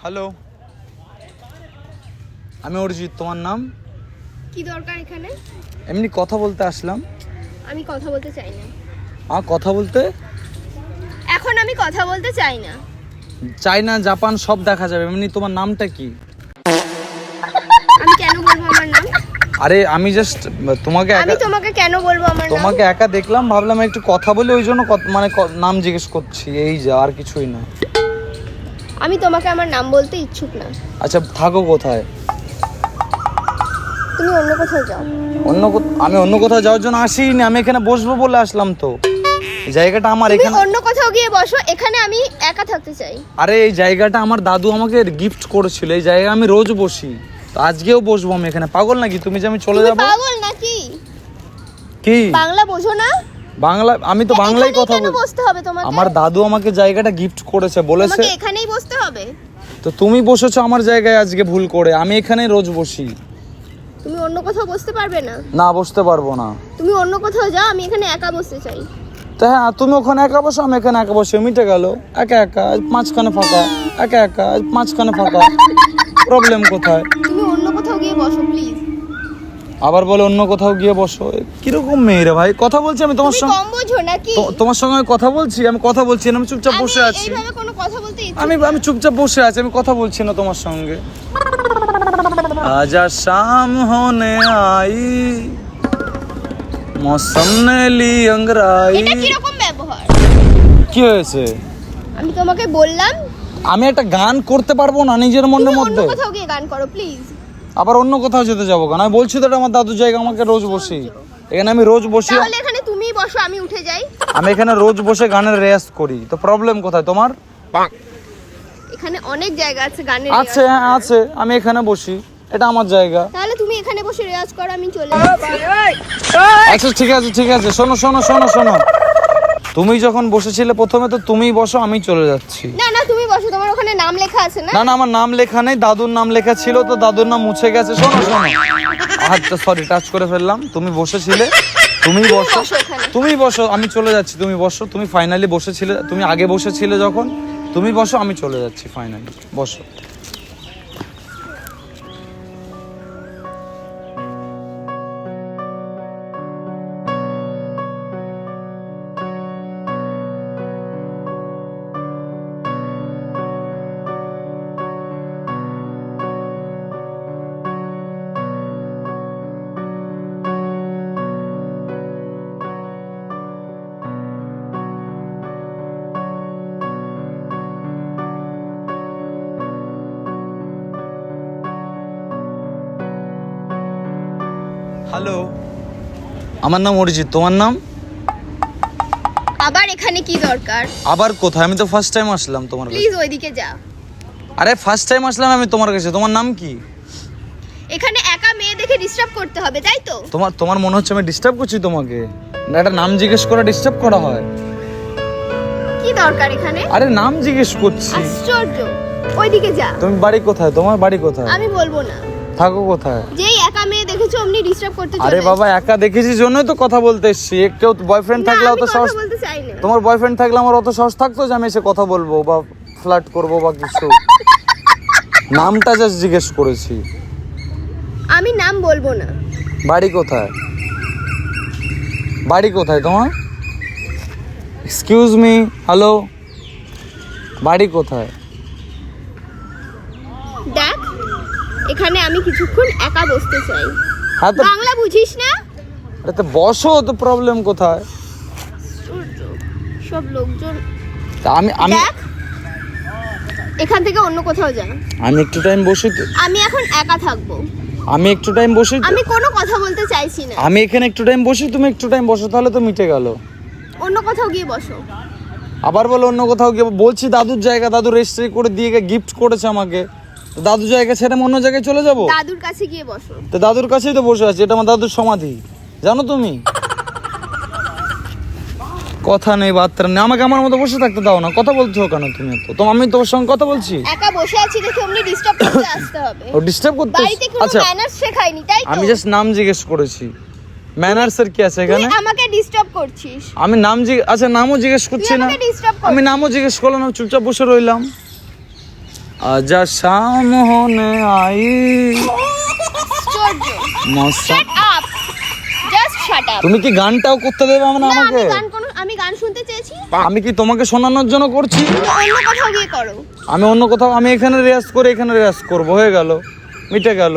Hello আমি অরিজিৎ তোমার নাম? কি দরকার এখানে? এমনি কথা বলতে আসলাম। আমি কথা বলতে চাই না। আ কথা বলতে? এখন আমি কথা বলতে চাই না। চায়না জাপান সব দেখা যাবে। এমনি তোমার নামটা কি? আমি কেন বলব আমার নাম? আরে আমি জাস্ট তোমাকে আমি একা তোমাকে কেন বলব আমার নাম? তোমাকে একা দেখলাম ভাবলাম একটু কথা বলে ওই জন্য কত- মানে ক- নাম জিজ্ঞেস করছি। এই যা আর কিছুই না। আমি তোমাকে আমার নাম বলতে ইচ্ছুক না। আচ্ছা থাকো কোথায়? তুমি অন্য কোথাও যাও। অন্য আমি অন্য কোথাও যাওয়ার জন্য আসিনি আমি এখানে বসবো বলে আসলাম তো। জায়গাটা আমার এখানে অন্য কোথাও গিয়ে বসো এখানে আমি একা থাকতে চাই। আরে এই জায়গাটা আমার দাদু আমাকে গিফট করেছিল এই জায়গায় আমি রোজ বসি। তো আজকেও বসবো আমি এখানে। পাগল নাকি? তুমি যে আমি চলে যাব? পাগল নাকি? কি? বাংলা বোঝো না। বাংলা আমি তো বাংলায় কথা কেন বসতে হবে? তোমাকে আমার দাদু আমাকে জায়গাটা গিফট করেছে বলেছে তোমাকে এখানেই বসতে হবে? তো তুমি বসেছো আমার জায়গায় আজকে ভুল করে আমি এখানে রোজ বসি। তুমি অন্য কোথাও বসতে পারবে না? না বসতে পারব না। তুমি অন্য কোথাও যাও আমি এখানে একা বসতে চাই। তো হ্যাঁ তুমি ওখানে একা বসো আমি এখানে একা বসে মিটে গেল। একা একা মাঝখানে ফাঁকা। একা একা মাঝখানে ফাঁকা। প্রবলেম কোথায়? তুমি অন্য কোথাও গিয়ে বসো প্লিজ আবার বলে অন্য কোথাও গিয়ে বসো। কীরকম মেয়েরা ভাই? কথা বলছি আমি তোমার সঙ্গে? তোমার সঙ্গে আমি কথা বলছি? আমি কথা বলছি না আমি চুপচাপ বসে আছি। আমি আমি চুপচাপ বসে আছি আমি কথা বলছি না তোমার সঙ্গে। আজা শাম হনে আই মৌসম নে লি অঙ্গরাই। কি হয়েছে? আমি তোমাকে বললাম। আমি একটা গান করতে পারব না নিজের মনের মধ্যে? কোথাও গিয়ে গান করো প্লিজ আবার অন্য কোথাও যেতে যাব কেন? আমি বলছি তো এটা আমার দাদুর জায়গা আমাকে রোজ বসি। এখানে আমি রোজ বসি। তাহলে এখানে তুমিই বসো আমি উঠে যাই। আমি এখানে রোজ বসে গানের রেয়াজ করি। তো প্রবলেম কোথায়? তোমার? এখানে অনেক জায়গা আছে গানের আছে হ্যাঁ আছে। আমি এখানে বসি। এটা আমার জায়গা। তাহলে তুমি এখানে বসে রেওয়াজ করো আমি চলে যাচ্ছি। আচ্ছা ঠিক আছে ঠিক আছে। শোনো শোনো শোনো শোনো। তুমি যখন বসেছিলে প্রথমে তো তুমিই বসো আমি চলে যাচ্ছি। না না তুমি বসো তোমার ওখানে নাম লেখা আছে না? না না আমার নাম লেখা নেই দাদুর নাম লেখা ছিল তো দাদুর নাম মুছে গেছে শোনো শোনো। আচ্ছা সরি টাচ করে ফেললাম তুমি বসেছিলে তুমি বসো। তুমি বসো আমি চলে যাচ্ছি তুমি বসো তুমি ফাইনালি বসেছিলে তুমি আগে বসেছিলে যখন তুমি বসো আমি চলে যাচ্ছি ফাইনালি বসো। হ্যালো আমার নাম অরিজিৎ তোমার নাম? আবার এখানে কি দরকার? আবার কোথায়? আমি তো ফার্স্ট টাইম আসলাম তোমার কাছে। প্লিজ ওইদিকে যা। আরে ফার্স্ট টাইম আসলাম আমি তোমার কাছে তোমার নাম কি? এখানে একা মেয়ে দেখে ডিস্টার্ব করতে হবে তাই তো? তোমার তোমার মনে হচ্ছে আমি ডিস্টার্ব করছি তোমাকে? না একটা নাম জিজ্ঞেস করা ডিস্টার্ব করা হয়। কি দরকার এখানে? আরে নাম জিজ্ঞেস করছি। আশ্চর্য। ওইদিকে যা। তুমি বাড়ি কোথায়? তোমার বাড়ি কোথায়? আমি বলব না। থাকো কোথায়? যেই অমনি ডিস্টার্ব করতে চলে আরে বাবা একা দেখেছি জন্যই তো কথা বলতে এসছি। কেউ বয়ফ্রেন্ড থাকলে অত সাহস বলতে চাই না। তোমার বয়ফ্রেন্ড থাকলে আমার অত সাহস থাকতো যে আমি এসে কথা বলব বা ফ্লার্ট করব বা কিছু? নামটা জাস্ট জিজ্ঞেস করেছি। আমি নাম বলব না। বাড়ি কোথায়? বাড়ি কোথায় তোমার? এক্সকিউজ মি হ্যালো বাড়ি কোথায়? দেখ এখানে আমি কিছুক্ষণ একা বসতে চাই। হ্যাঁ তো বাংলা বুঝিস না? আরে তো বসো তো প্রবলেম কোথায়। সব লোকজন আমি আমি এখান থেকে অন্য কোথাও যা আমি একটু টাইম বসি আমি এখন একা থাকব। আমি একটু টাইম বসি আমি কোনো কথা বলতে চাইছি না। আমি এখানে একটু টাইম বসি তুমি একটু টাইম বসো তাহলে তো মিটে গেল। অন্য কোথাও গিয়ে বসো। আবার বলো অন্য কোথাও গিয়ে বলছি দাদুর জায়গা দাদু রেজিস্ট্রি করে দিয়ে গিফট করেছে আমাকে। তো দাদুর জায়গা ছেড়ে অন্য জায়গায় চলে যাব? দাদুর কাছে গিয়ে বসো। তো দাদুর কাছেই তো বসে আছি এটা আমার দাদুর সমাধি। জানো তুমি? কথা নেই বার্তা নেই। আমাকে আমার মতো বসে থাকতে দাও না। কথা বলছো কেন তুমি তো তো আমি তোমার সঙ্গে কথা বলছি? একা বসে আছি দেখে অমনি ডিস্টার্ব করতে আসতে হবে। ও ডিস্টার্ব করতে বাড়িতে কোনো আচ্ছা ম্যানার্স শেখায়নি তাই তো? আমি জাস্ট নাম জিজ্ঞেস করেছি। ম্যানার্স এর কি আছে তুই এখানে আমাকে ডিস্টার্ব করছিস। আমি নাম জিজ্ঞেস আচ্ছা নামও জিজ্ঞেস করছি না। আমি নামও জিজ্ঞেস করলাম চুপচাপ বসে রইলাম। আজা শাম হোনে আই। আপ তুমি কি গানটাও করতে দেবে না না আমাকে? আমি গান শুনতে চেয়েছি। আমি কি তোমাকে শোনানোর জন্য করছি? অন্য কোথাও গিয়ে করো। আমি অন্য কোথাও আমি এখানে রেয়াজ করে এখানে রেয়াজ করব হয়ে গেল মিটে গেল।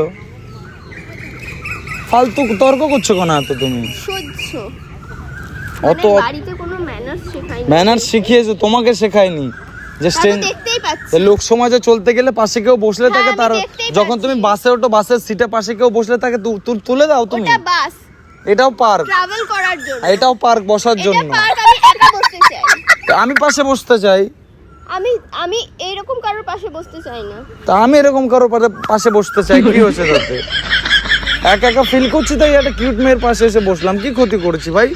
ফালতু তর্ক করছ কেন এত তুমি? সহ্য। অত মানে বাড়িতে কোনো ম্যানার্স শিখিয়েছো তোমাকে শেখায়নি। যে লোক সমাজে চলতে গেলে পাশে কেউ বসলে হ্যাঁ, থাকে আমি তার যখন তুমি বাসে ওঠো বাসের সিটে পাশে কেউ বসলে থাকে তুলে দাও তুমি। বাস। এটাও পার্ক ট্রাভেল করার জন্য। এটাও পার্ক বসার জন্য। আমি বসতে চাই। আমি পাশে বসতে চাই। আমি আমি এইরকম কারোর পাশে বসতে চাই না। তা আমি এরকম কারও পাশে- পাশে বসতে চাই। কি হয়েছে তাতে? একা একা ফিল করছি তাই একটা কিউট মেয়ের পাশে এসে বসলাম। কি ক্ষতি করেছি ভাই?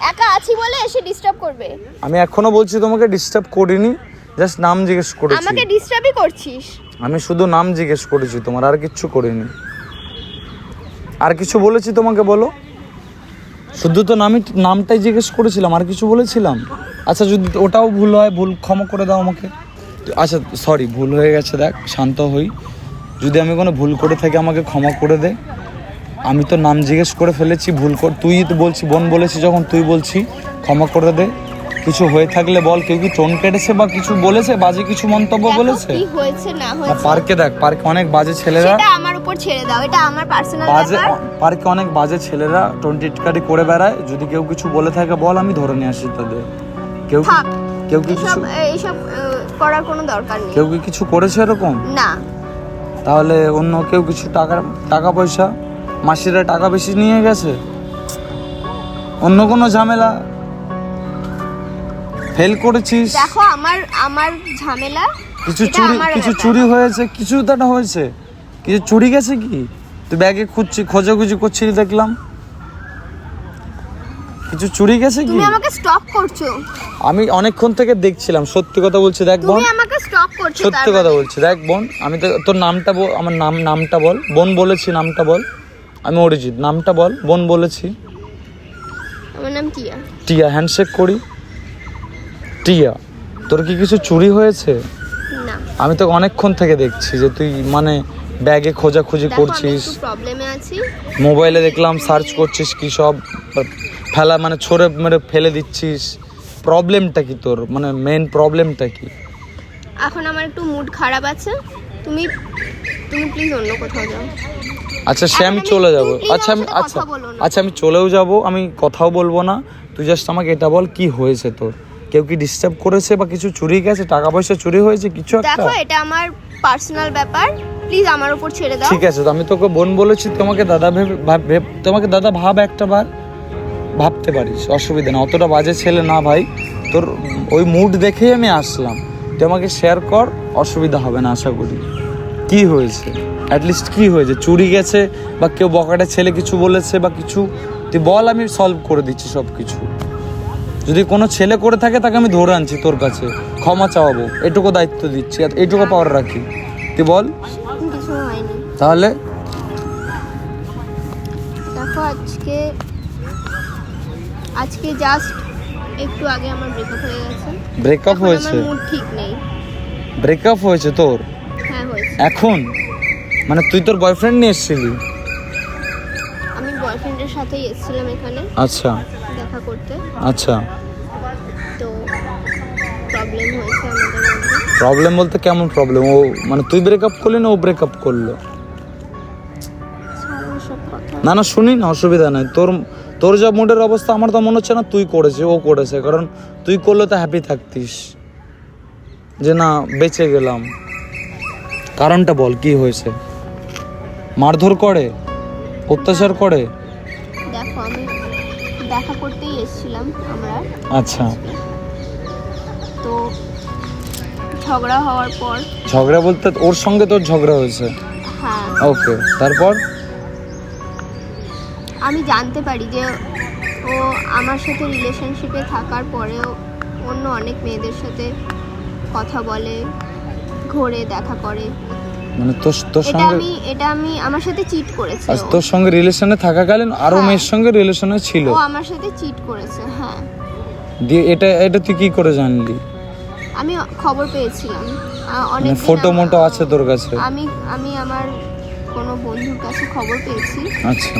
একা আছি বলে এসে ডিস্টার্ব করবে। আমি এখনও বলছি তোমাকে ডিস্টার্ব করিনি। জাস্ট নাম জিজ্ঞেস করেছি। আমাকে ডিস্টার্বই করছিস। আমি শুধু নাম জিজ্ঞেস করেছি তোমার আর কিচ্ছু করিনি। আর কিছু বলেছি তোমাকে বলো? শুধু তো নামই নামটাই জিজ্ঞেস করেছিলাম আর কিছু বলেছিলাম? আচ্ছা যদি ওটাও ভুল হয় ভুল ক্ষমা করে দাও আমাকে। আচ্ছা সরি ভুল হয়ে গেছে দেখ শান্ত হই। যদি আমি কোনো ভুল করে থাকি আমাকে ক্ষমা করে দে। আমি তো নাম জিজ্ঞেস করে ফেলেছি ভুল কর তুই তো বলছি বোন বলেছি যখন তুই বলছি ক্ষমা করে দে। কিছু হয়ে থাকলে বল কেউ কি টোন কেটেছে বা কিছু বলেছে? বাজে কিছু মন্তব্য বলেছে? কি হয়েছে না হয়েছে। পার্কে দেখ পার্কে অনেক বাজে ছেলেরা সেটা আমার উপর ছেড়ে দাও এটা আমার পার্সোনাল বাজে পার্কে অনেক বাজে ছেলেরা টোয়েন্টি টিটকারি করে বেড়ায়। যদি কেউ কিছু বলে থাকে বল আমি ধরে নিয়ে আসি তাদের। কেউ কেউ কি কিছু এইসব করার কোনো দরকার নেই। কেউ কি কিছু করেছে এরকম? না। তাহলে অন্য কেউ কিছু টাকা টাকা পয়সা? মাসিরা টাকা বেশি নিয়ে গেছে? অন্য কোনো ঝামেলা? ফেল করেছিস? দেখো আমার আমার ঝামেলা কিছু চুরি কিছু চুরি হয়েছে কিছু তো একটা হয়েছে। কিছু চুরি গেছে কি? তুই ব্যাগে খুঁজছি খোঁজাখুঁজি করছিলি দেখলাম। কিছু চুরি গেছে কি? তুমি আমাকে স্টপ করছ। আমি অনেকক্ষণ থেকে দেখছিলাম সত্যি কথা বলছি দেখ বোন। তুমি আমাকে স্টপ করছ সত্যি কথা মানে। বলছি দেখ বোন আমি তো তোর নামটা বল আমার নাম নামটা বল। বোন বলেছি নামটা বল। আমি অরিজিৎ নামটা বল বোন বলেছি। আমার নাম টিয়া। টিয়া হ্যান্ডশেক করি। টিয়া তোর কি কিছু চুরি হয়েছে? না। আমি তো অনেকক্ষণ থেকে দেখছি যে তুই মানে ব্যাগে খোঁজাখুঁজি করছিস। প্রবলেমে আছি। মোবাইলে দেখলাম সার্চ করছিস কি সব ফেলা মানে ছড়ে মেরে ফেলে দিচ্ছিস। প্রবলেমটা কি তোর? মানে মেন প্রবলেমটা কি? এখন আমার একটু মুড খারাপ আছে। তুমি তুমি প্লিজ অন্য কোথাও যাও। আচ্ছা সে আমি চলে যাব। আচ্ছা আমি আচ্ছা। আচ্ছা আমি চলেও যাব আমি কথাও বলব না। তুই জাস্ট আমাকে এটা বল কি হয়েছে তোর? কেউ কি ডিস্টার্ব করেছে বা কিছু চুরি গেছে? টাকা পয়সা চুরি হয়েছে? কিছু একটা? দেখো এটা আমার পার্সোনাল ব্যাপার। প্লিজ আমার উপর ছেড়ে দাও। ঠিক আছে তো আমি তোকে বোন বলেছি তোমাকে দাদা ভেবে তোমাকে দাদা ভাব একটা বার। ভাবতে পারিস অসুবিধা না। অতটা বাজে ছেলে না ভাই। তোর ওই মুড দেখেই আমি আসলাম। তুই আমাকে শেয়ার কর অসুবিধা হবে না আশা করি। কি হয়েছে? অ্যাটলিস্ট কি হয়েছে? চুরি গেছে বা কেউ বকাটা ছেলে কিছু বলেছে বা কিছু? তুই বল আমি সলভ করে দিচ্ছি সব কিছু যদি কোনো ছেলে করে থাকে তাকে আমি ধরে আনছি তোর কাছে। ক্ষমা চাওয়াবো। এটুকু দায়িত্ব দিচ্ছি। আর এটুকু পাওয়ার রাখি। তুই বল? তাহলে? দেখো আজকে আজকে জাস্ট একটু আগে আমার ব্রেকআপ হয়ে গেছে। ব্রেকআপ হয়েছে? মুড ঠিক নেই। ব্রেকআপ হয়েছে তোর? হ্যাঁ হয়েছে। এখন? মানে তুই তোর বয়ফ্রেন্ড নিয়ে এসেছিলি? আমি বয়ফ্রেন্ডের সাথেই এসেছিলাম এখানে। আচ্ছা। দেখা করতে। আচ্ছা। তো প্রবলেম হয়েছে আমাদের মধ্যে। প্রবলেম বলতে কেমন প্রবলেম ও মানে তুই ব্রেকআপ করলি না ও ব্রেকআপ করল? না না শুনি না অসুবিধা নাই। তোর তোর যা মুডের অবস্থা আমার তো মনে হচ্ছে না তুই করেছে ও করেছে কারণ তুই করলে তো হ্যাপি থাকতিস। যে না বেঁচে গেলাম। কারণটা বল কি হয়েছে? মারধর করে? অত্যাচার করে? দেখো আমি দেখা করতেই এসেছিলাম আমরা। আচ্ছা। তো ঝগড়া হওয়ার পর ঝগড়া বলতে ওর সঙ্গে তোর ঝগড়া হয়েছে? হ্যাঁ। ওকে তারপর? আমি জানতে পারি যে ও আমার সাথে রিলেশনশিপে থাকার পরেও অন্য অনেক মেয়েদের সাথে কথা বলে ঘোরে দেখা করে। মানে তোর তোর এটা সঙ্গে আমি এটা আমি আমার সাথে চিট করেছে আজ তোর সঙ্গে রিলেশনে থাকাকালীন আরও হ্যাঁ। মেয়ের সঙ্গে রিলেশনে ছিল। ও আমার সাথে চিট করেছে হ্যাঁ। দিয়ে এটা এটা তুই কি করে জানলি? আমি খবর পেয়েছিলাম। অনেক মানে দিন ফটো আম- মোটো আছে তোর কাছে? আমি আমি আমার কোনো বন্ধুর কাছে খবর পেয়েছি। আচ্ছা।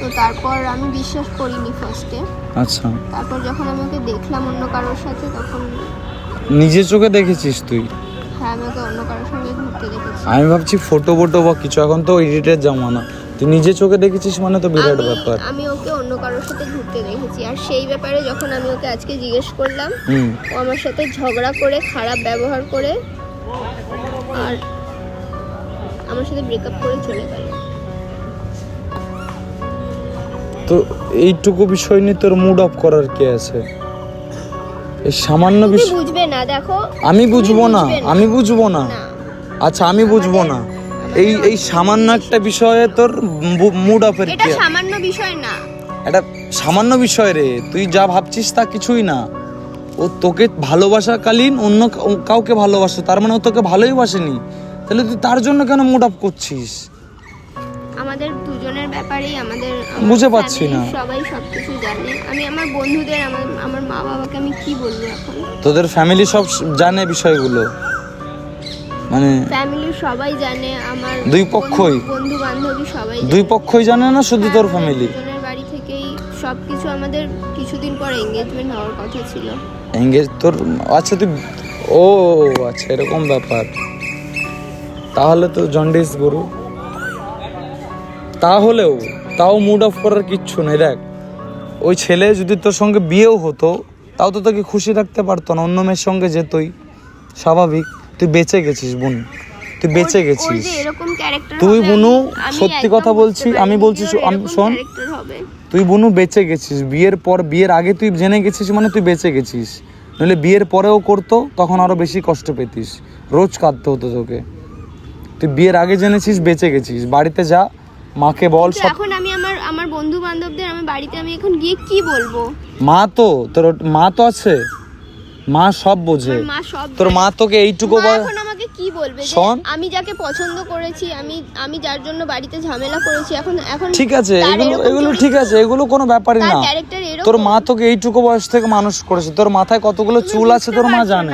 তো তারপর আমি বিশ্বাস করিনি ফার্স্টে আচ্ছা। তারপর যখন আমি ওকে দেখলাম অন্য কারোর সাথে তখন নিজে চোখে দেখেছিস তুই? হ্যাঁ অন্য কারোর সঙ্গে ঘুরতে দেখেছি। আমি ভাবছি ফটো ফটো বা কিছু এখন তো এডিটের জামানা। তুই নিজে চোখে দেখেছিস মানে তো বিরাট ব্যাপার। আমি ওকে অন্য কারোর সাথে ঘুরতে দেখেছি। আর সেই ব্যাপারে যখন আমি ওকে আজকে জিজ্ঞেস করলাম ও আমার সাথে ঝগড়া করে খারাপ ব্যবহার করে আর আমার সাথে ব্রেকআপ করে চলে গেল। তো এইটুকু বিষয় নিয়ে তোর মুড অফ করার কি আছে? এই সামান্য বিষয় বুঝবে না দেখো। আমি বুঝব না আমি বুঝব না। আচ্ছা আমি বুঝব না। এই এই সামান্য একটা বিষয়ে তোর মুড অফের এটা? সামান্য বিষয় না। এটা সামান্য বিষয় রে। তুই যা ভাবছিস তা কিছুই না। ও তোকে ভালোবাসাকালীন অন্য কাউকে ভালোবাসে তার মানে ও তোকে ভালোই বাসেনি। তাহলে তুই তার জন্য কেন মুড অফ করছিস? আমাদের দুজনের ব্যাপারেই আমাদের বুঝে পাচ্ছি না। সবাই সবকিছু জানে। আমি আমার বন্ধুদের আমার আমার মা বাবাকে আমি কি বলব এখন? তোদের ফ্যামিলি সব জানে বিষয়গুলো। মানে ফ্যামিলি সবাই জানে আমার দুই পক্ষই? বন্ধু বান্ধবী সবাই দুই পক্ষই জানে না শুধু তোর ফ্যামিলি বাড়ি থেকেই সবকিছু আমাদের কিছুদিন পর এঙ্গেজমেন্ট হওয়ার কথা ছিল। এঙ্গেজ তোর আচ্ছা তুই ও আচ্ছা এরকম ব্যাপার। তাহলে তো জন্ডিস গরু। তাহলেও তাও মুড অফ করার কিচ্ছু নেই দেখ। ওই ছেলে যদি তোর সঙ্গে বিয়েও হতো তাও তো তোকে খুশি রাখতে পারতো না অন্য মেয়ের সঙ্গে যেতই। স্বাভাবিক। তুই বেঁচে গেছিস বোন। তুই বেঁচে গেছিস। তুই বুনু, সত্যি কথা বলছি, আমি বলছি শোন। তুই বুনু বেঁচে গেছিস বিয়ের পর বিয়ের আগে তুই জেনে গেছিস মানে তুই বেঁচে গেছিস। নইলে বিয়ের পরেও করতো তখন আরও বেশি কষ্ট পেতিস। রোজ কাঁদতে হতো তোকে। তুই বিয়ের আগে জেনেছিস বেঁচে গেছিস। বাড়িতে যা মাকে বল সব এখন আমি আমার আমার বন্ধু বান্ধবদের আমার বাড়িতে আমি এখন গিয়ে কি বলব? মা তো তোর মা তো আছে। মা সব বোঝে। মা সব তোর মা তোকে এইটুকু বয় এখন আমাকে কি বলবে? শোন। আমি যাকে পছন্দ করেছি আমি আমি যার জন্য বাড়িতে ঝামেলা করেছি এখন এখন ঠিক আছে এগুলো এগুলো ঠিক আছে এগুলো কোনো ব্যাপারই না। তোর মা তোকে এইটুকু বয়স থেকে মানুষ করেছে। তোর মাথায় কতগুলো চুল আছে তোর মা জানে।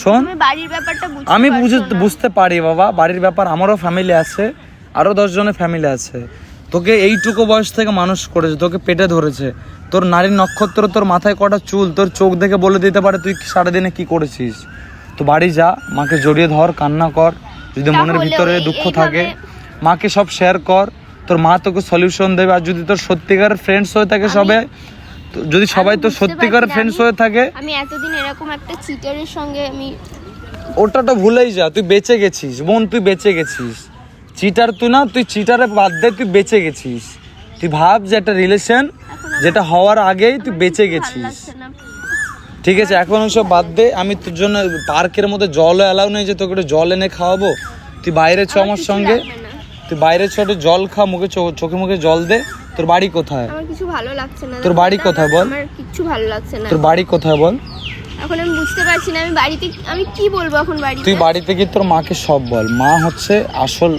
শোন। তুমি বাড়ির ব্যাপারটা বুঝতে আমি বুঝে না। বুঝতে পারি বাবা। বাড়ির ব্যাপার আমারও ফ্যামিলি আছে। আরও দশজনের ফ্যামিলি আছে। তোকে এইটুকু বয়স থেকে মানুষ করেছে তোকে পেটে ধরেছে। তোর নারীর নক্ষত্র তোর মাথায় কটা চুল তোর চোখ দেখে বলে দিতে পারে তুই সারাদিনে কি করেছিস। তো বাড়ি যা মাকে জড়িয়ে ধর কান্না কর যদি মনের ভিতরে দুঃখ থাকে মাকে সব শেয়ার কর তোর মা তোকে সলিউশন দেবে। আর যদি তোর সত্যিকার ফ্রেন্ডস হয়ে থাকে সবে তো যদি সবাই তো সত্যিকার ফ্রেন্ডস হয়ে থাকে আমি এতদিন এরকম একটা চিটারের সঙ্গে আমি ওটা তো ভুলেই যা তুই বেঁচে গেছিস বোন তুই বেঁচে গেছিস। চিটার তুই না তুই চিটারে বাদ দে তুই বেঁচে গেছিস। তুই ভাব যে একটা রিলেশন যেটা হওয়ার আগেই তুই বেঁচে গেছিস। ঠিক আছে এখন সব বাদ দে আমি তোর জন্য পার্কের মধ্যে জলও অ্যালাউ নেই যে তোকে একটু জল এনে খাওয়াবো। তুই বাইরে ছ আমার সঙ্গে। তুই বাইরে ছ একটু জল খা মুখে চোখে মুখে জল দে। তোর বাড়ি কোথায়? আমার কিছু ভালো লাগছে না। তোর বাড়ি কোথায় বল? আমার কিচ্ছু ভালো লাগছে না। তোর বাড়ি কোথায় বল? এখন আমি বুঝতে পারছি না আমি বাড়িতে আমি কি বলব এখন বাড়িতে? তুই বাড়িতে গিয়ে তোর মাকে সব বল। মা হচ্ছে আসল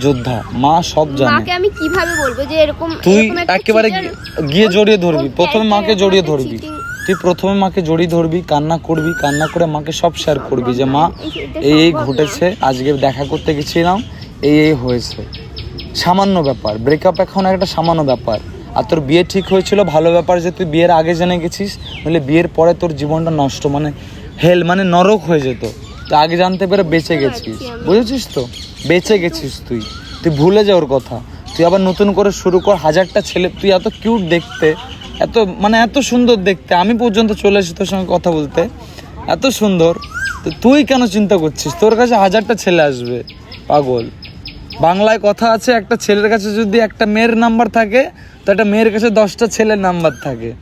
যোদ্ধা। মা সব জানে। মাকে আমি কীভাবে বলব যে এরকম তুই একেবারে গিয়ে জড়িয়ে ধরবি। প্রথমে মাকে জড়িয়ে ধরবি। তুই প্রথমে মাকে জড়িয়ে ধরবি কান্না করবি কান্না করে মাকে সব শেয়ার করবি যে মা এই- এই। ঘটেছে আজকে দেখা করতে গেছিলাম এই এই হয়েছে। সামান্য ব্যাপার। ব্রেকআপ এখন একটা সামান্য ব্যাপার। আর তোর বিয়ে ঠিক হয়েছিল ভালো ব্যাপার যে তুই বিয়ের আগে জেনে গেছিস নইলে বিয়ের পরে তোর জীবনটা নষ্ট মানে হেল মানে নরক হয়ে যেত। তো আগে জানতে পেরে বেঁচে গেছিস। বুঝেছিস তো? বেঁচে গেছিস তুই। তুই ভুলে যা ওর কথা। তুই আবার নতুন করে শুরু কর। হাজারটা ছেলে তুই এত কিউট দেখতে। এত মানে এত সুন্দর দেখতে। আমি পর্যন্ত চলে এসেছি তোর সঙ্গে কথা বলতে। এত সুন্দর। তো তুই কেন চিন্তা করছিস? তোর কাছে হাজারটা ছেলে আসবে। পাগল। বাংলায় কথা আছে, একটা ছেলের কাছে যদি একটা মেয়ের নাম্বার থাকে, তো একটা মেয়ের কাছে দশটা ছেলের নাম্বার থাকে।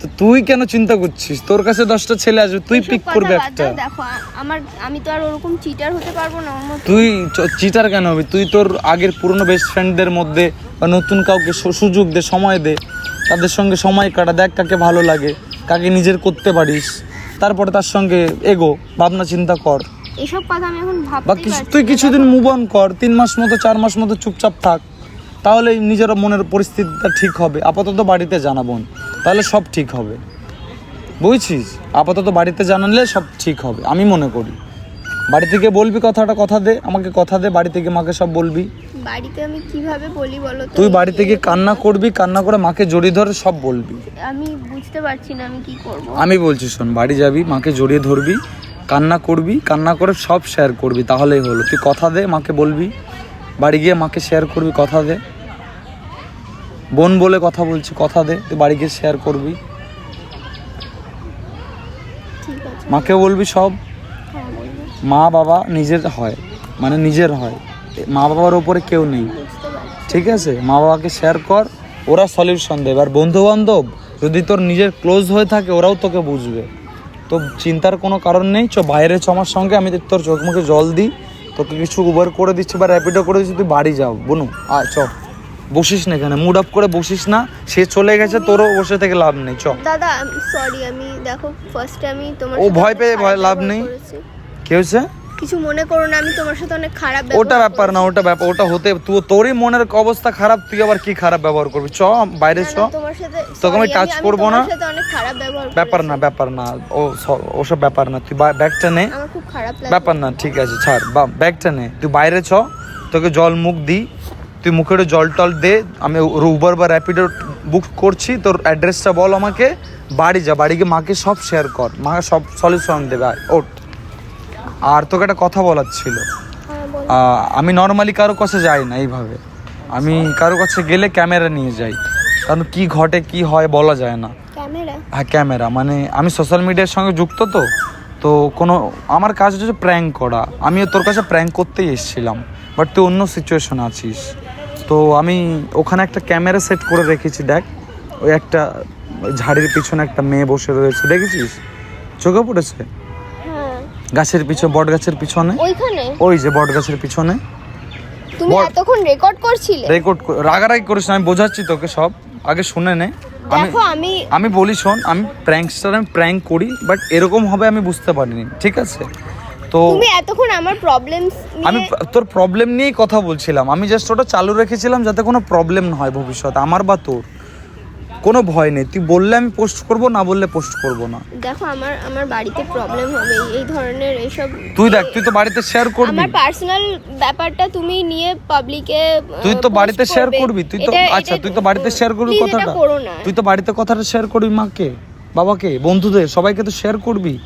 তো তুই কেন চিন্তা করছিস? তোর কাছে দশটা ছেলে আসবে তুই পিক করবে একটা। দেখো আমার আমি তো আর ওরকম চিটার হতে পারব না তুই চিটার কেন হবি? তুই তোর আগের পুরনো বেস্ট ফ্রেন্ডদের মধ্যে বা নতুন কাউকে সুযোগ দে সময় দে। তাদের সঙ্গে সময় কাটা দেখ কাকে ভালো লাগে কাকে নিজের করতে পারিস। তারপরে তার সঙ্গে এগো ভাবনা চিন্তা কর। এসব কথা আমি এখন বা ভাবতে কিছু পারছি তুই। কিছুদিন মুভ অন কর তিন মাস মতো চার মাস মতো চুপচাপ থাক। তাহলে নিজের মনের পরিস্থিতিটা ঠিক হবে। আপাতত বাড়িতে জানাবোন তাহলে সব ঠিক হবে। বুঝছিস? আপাতত বাড়িতে জানালে সব ঠিক হবে আমি মনে করি। বাড়ি থেকে বলবি কথাটা কথা দে আমাকে কথা দে বাড়ি থেকে মাকে সব বলবি। বাড়িতে আমি কীভাবে বলি বলো তুই বাড়ি থেকে কান্না করবি কান্না করে মাকে জড়িয়ে ধরে সব বলবি। আমি বুঝতে পারছি না আমি কি করব। আমি বলছি শোন বাড়ি যাবি মাকে জড়িয়ে ধরবি কান্না করবি কান্না করে সব শেয়ার করবি তাহলেই হলো। তুই কথা দে মাকে বলবি বাড়ি গিয়ে মাকে শেয়ার করবি কথা দে। বোন বলে কথা বলছি কথা দে তুই বাড়ি গিয়ে শেয়ার করবি। মাকে বলবি সব? হ্যাঁ মা বাবা নিজের হয় মানে নিজের হয়। মা বাবার ওপরে কেউ নেই। ঠিক আছে? মা বাবাকে শেয়ার কর ওরা সলিউশন দেবে। আর বন্ধু বান্ধব যদি তোর নিজের ক্লোজ হয়ে থাকে ওরাও তোকে বুঝবে। তো চিন্তার কোনো কারণ নেই চ বাইরে চ আমার সঙ্গে আমি তোর চোখ মুখে জল দিই তোকে কিছু উবার করে দিচ্ছি বা র্যাপিডো করে দিচ্ছি তুই বাড়ি যাও। বনু আ চ বসিস না এখানে মুড আপ করে বসিস না সে চলে গেছে তোরও বসে থেকে লাভ নেই চ দাদা সরি আমি দেখো ফার্স্টে আমি তোমার ও ভয় পেয়ে ভয় লাভ নেই। কে হয়েছে? কিছু মনে করো না আমি তোমার সাথে অনেক খারাপ ওটা ব্যাপার না ওটা ব্যাপার ওটা হতে তুই তোরই মনের অবস্থা খারাপ তুই আবার কি খারাপ ব্যবহার করবি? চ বাইরে চ। না, তোমার সাথে তোকে আমি আমি করব না। ব্যাপার না ব্যাপার না ও ওসব ব্যাপার না তুই ব্যাগটা নে। ব্যাপার না ঠিক আছে ছাড় বা ব্যাগটা নে। তুই বাইরে চ তোকে জল মুখ দিই তুই মুখে একটু জল টল দে। আমি উবার বা র্যাপিডো বুক করছি। তোর অ্যাড্রেসটা বল আমাকে। বাড়ি যা। বাড়ি গিয়ে মাকে সব শেয়ার কর। মা সব সলিউশন দেবে। ওঠ। আর তোকে একটা কথা বলার ছিল। হ্যাঁ, আমি নর্মালি কারও কাছে যাই না এইভাবে। আমি কারও কাছে গেলে ক্যামেরা নিয়ে যাই। কারণ কি ঘটে কি হয় বলা যায় না। হ্যাঁ ক্যামেরা মানে আমি সোশ্যাল মিডিয়ার সঙ্গে যুক্ত তো। তো কোনো আমার কাজ হচ্ছে প্র্যাঙ্ক করা। আমিও তোর কাছে প্র্যাঙ্ক করতেই এসেছিলাম। বাট তুই অন্য সিচুয়েশন আছিস। তো আমি ওখানে একটা ক্যামেরা সেট করে রেখেছি দেখ। ওই একটা ঝাড়ির পিছনে একটা মেয়ে বসে রয়েছে দেখেছিস? চোখে পড়েছে? হ্যাঁ। গাছের পিছনে বট গাছের পিছনে? ওই যে বট গাছের পিছনে। তুমি এতক্ষণ রেকর্ড করছিলে? রেকর্ড রাগারাগি করিস আমি বোঝাচ্ছি তোকে সব। আগে শুনে নে। আমি দেখো আমি আমি বলি শোন আমি প্র্যাঙ্কস্টার আমি প্র্যাঙ্ক করি বাট এরকম হবে আমি বুঝতে পারিনি ঠিক আছে? তো তুমি এতক্ষণ আমার প্রবলেমস আমি তোর প্রবলেম নিয়েই কথা বলছিলাম। আমি জাস্ট ওটা চালু রেখেছিলাম যাতে কোনো প্রবলেম না হয় ভবিষ্যতে। আমার বা তোর? কোনো ভয় নেই। তুই বললে আমি পোস্ট করব না বললে পোস্ট করব না। দেখো আমার আমার বাড়িতে প্রবলেম হবে এই- ধরনের এইসব তুই দেখ তুই তো বাড়িতে শেয়ার করবি। আমার পার্সোনাল ব্যাপারটা তুমি নিয়ে পাবলিকে তুই তো বাড়িতে শেয়ার করবি। তুই তো আচ্ছা তুই তো বাড়িতে শেয়ার করবি কথাটা? তুই তো বাড়িতে কথাটা শেয়ার করবি মাকে? বাবাকে? বন্ধুদের? সবাইকে তো শেয়ার করবি?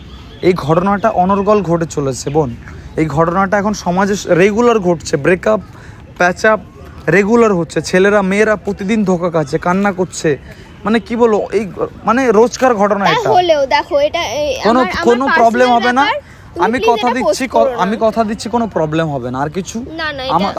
এই ঘটনাটা অনর্গল ঘটে চলেছে বোন। এই ঘটনাটা এখন সমাজে রেগুলার ঘটছে ব্রেকআপ প্যাচ আপ রেগুলার হচ্ছে। ছেলেরা মেয়েরা প্রতিদিন ধোকা খাচ্ছে কান্না করছে। মানে কি বলব এই মানে রোজকার ঘটনা এটা। হলেও দেখো এটা কোনো কোনো প্রবলেম হবে না। আমি কথা দিচ্ছি আমি কথা দিচ্ছি কোনো প্রবলেম হবে না আর কিছু? না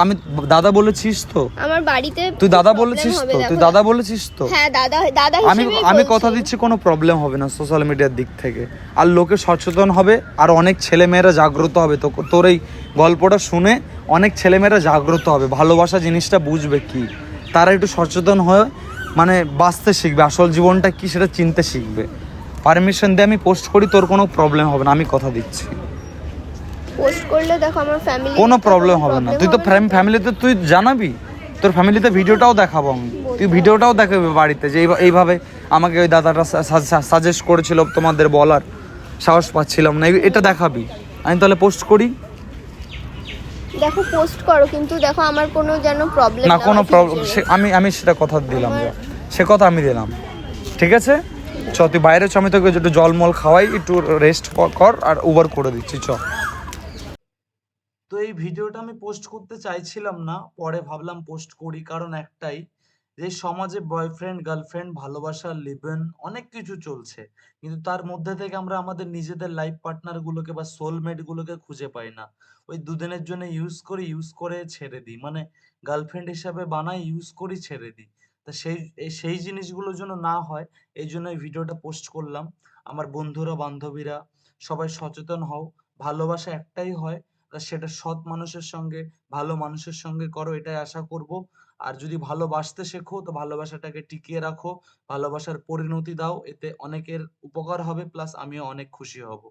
আমি দাদা বলেছিস তো? আমার বাড়িতে তুই দাদা বলেছিস তো? তুই দাদা বলেছিস তো? হ্যাঁ দাদা দাদা আমি আমি কথা দিচ্ছি কোনো প্রবলেম হবে না সোশ্যাল মিডিয়ার দিক থেকে। আর লোকে সচেতন হবে আর অনেক ছেলেমেয়েরা জাগ্রত হবে। তো তোর এই গল্পটা শুনে অনেক ছেলেমেয়েরা জাগ্রত হবে ভালোবাসা জিনিসটা বুঝবে কি? তারা একটু সচেতন হয়ে মানে বাঁচতে শিখবে আসল জীবনটা কি সেটা চিনতে শিখবে। পারমিশন দিয়ে আমি পোস্ট করি তোর কোনো প্রবলেম হবে না আমি কথা দিচ্ছি। পোস্ট করলে দেখো আমার ফ্যামিলি কোনো প্রবলেম হবে না। তুই তো ফ্যামিলিতে তুই জানাবি? তোর ফ্যামিলিতে ভিডিওটাও দেখাবো আমি। তুই ভিডিওটাও দেখাবি বাড়িতে যে এইভাবে আমাকে ওই দাদাটা সাজেস্ট করেছিল তোমাদের বলার। সাহস পাচ্ছিলাম না এটা দেখাবি। আমি তাহলে পোস্ট করি? দেখো পোস্ট করো কিন্তু দেখো আমার কোনো যেন প্রবলেম না কোনো প্রবলেম আমি আমি সেটা কথা দিলাম সে কথা আমি দিলাম। ঠিক আছে? চ, তুই বাইরে চ, আমি তোকে একটু জলমল খাওয়াই, একটু রেস্ট কর, আর উবার করে দিচ্ছি, চ। তো এই ভিডিওটা আমি পোস্ট করতে চাইছিলাম না, পরে ভাবলাম পোস্ট করি, কারণ একটাই যে সমাজে বয়ফ্রেন্ড গার্লফ্রেন্ড ভালোবাসা লিভেন অনেক কিছু চলছে, কিন্তু তার মধ্যে থেকে আমরা আমাদের নিজেদের লাইফ পার্টনার গুলোকে বা সোলমেট গুলোকে খুঁজে পাই না। ওই দুদিনের জন্য ইউজ করি ইউজ করে ছেড়ে দিই মানে গার্লফ্রেন্ড হিসাবে বানাই ইউজ করি, ছেড়ে দিই। তা সেই সেই জিনিসগুলো যেন না হয়, এই জন্য এই ভিডিওটা পোস্ট করলাম। আমার বন্ধুরা, বান্ধবীরা, সবাই সচেতন হও, ভালোবাসা একটাই হয়, তা সেটা সৎ মানুষের সঙ্গে, ভালো মানুষের সঙ্গে করো, এটাই আশা করব। আর যদি ভালোবাসতে শেখো, তো ভালোবাসাটাকে টিকিয়ে রাখো, ভালোবাসার পরিণতি দাও, এতে অনেকের উপকার হবে প্লাস আমিও অনেক খুশি হব।